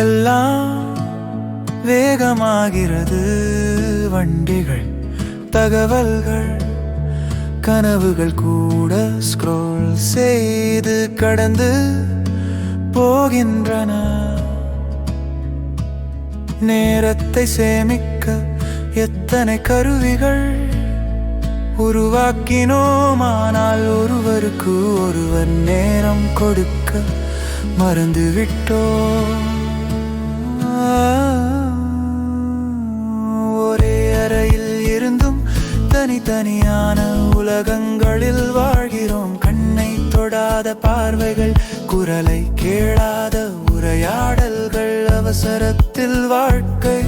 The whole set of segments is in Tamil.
எல்லாம் வேகமாகிறது. வண்டிகள் தகவல்கள் கனவுகள் கூட ஸ்க்ரோல் செய்து கடந்து போகின்றன. நேரத்தை சேமிக்க எத்தனை கருவிகள் உருவாக்கினோமானால் ஒருவருக்கு ஒருவர் நேரம் கொடுக்க மறந்து தனித்தனியான உலகங்களில் வாழ்கிறோம். கண்ணை தொடாத பார்வைகள் குரலை கேளாத உரையாடல்கள் அவசரத்தில் வாழ்க்கை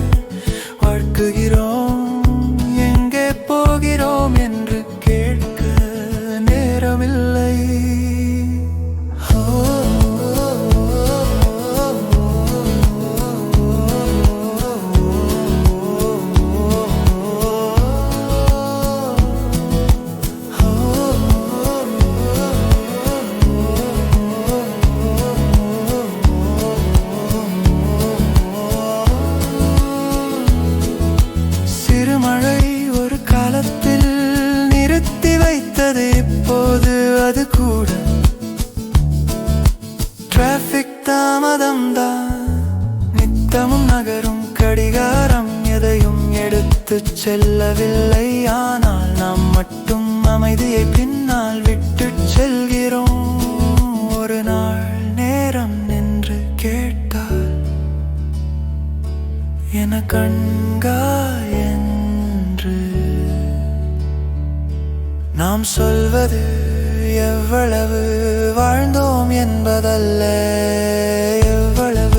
வாழ்க்குகிறோம். அழைத்து செல்லவில்லை. ஆனால் நாம் மட்டும் அமைதியை பின்னால் விட்டுச் செல்கிறோம். ஒரு நாள் நேரம் நின்று கேட்டால் என கண்கா என்று? நாம் சொல்வது எவ்வளவு வாழ்ந்தோம் என்பதல்ல எவ்வளவு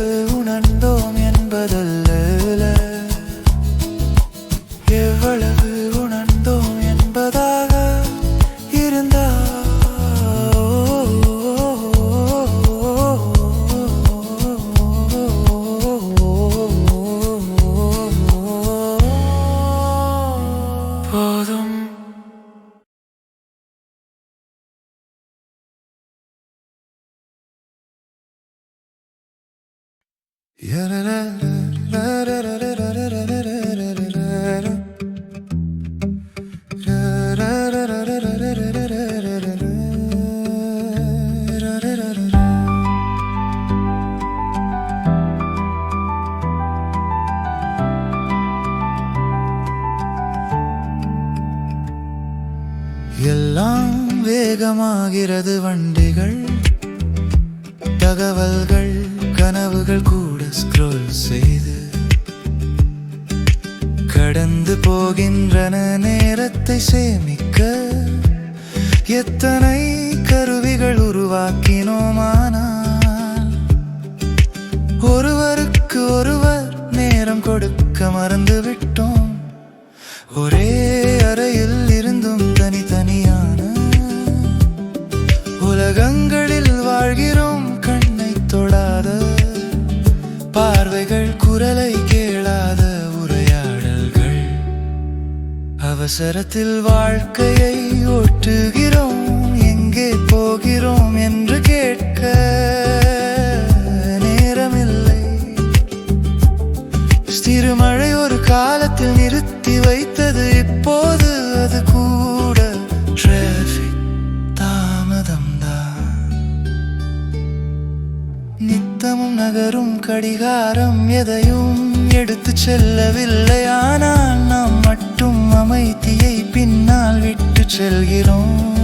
எல்லாம் வேகமாகிறது வண்டிகள் தகவல்கள் கனவுகள் கூட ஸ்க்ரோல் செய்து கடந்து போகின்றன நேரத்தை சேமிக்க எத்தனை கருவிகள் உருவாக்கினோமானால் ஒருவருக்கு ஒருவர் நேரம் கொடுக்க மறந்துவிட்டு அவசரத்தில் வாழ்க்கையை ஓட்டுகிறோம். எங்கே போகிறோம் என்று கேட்க நேரமில்லை. சிறுமழை ஒரு காலத்தில் நிறுத்தி வைத்தது இப்போது நித்தமும் நகரும் கடிகாரம் எதையும் எடுத்து செல்லவில்லை. ஆனால் நாம் மட்டும் அமைதியை பின்னால் விட்டு செல்கிறோம்.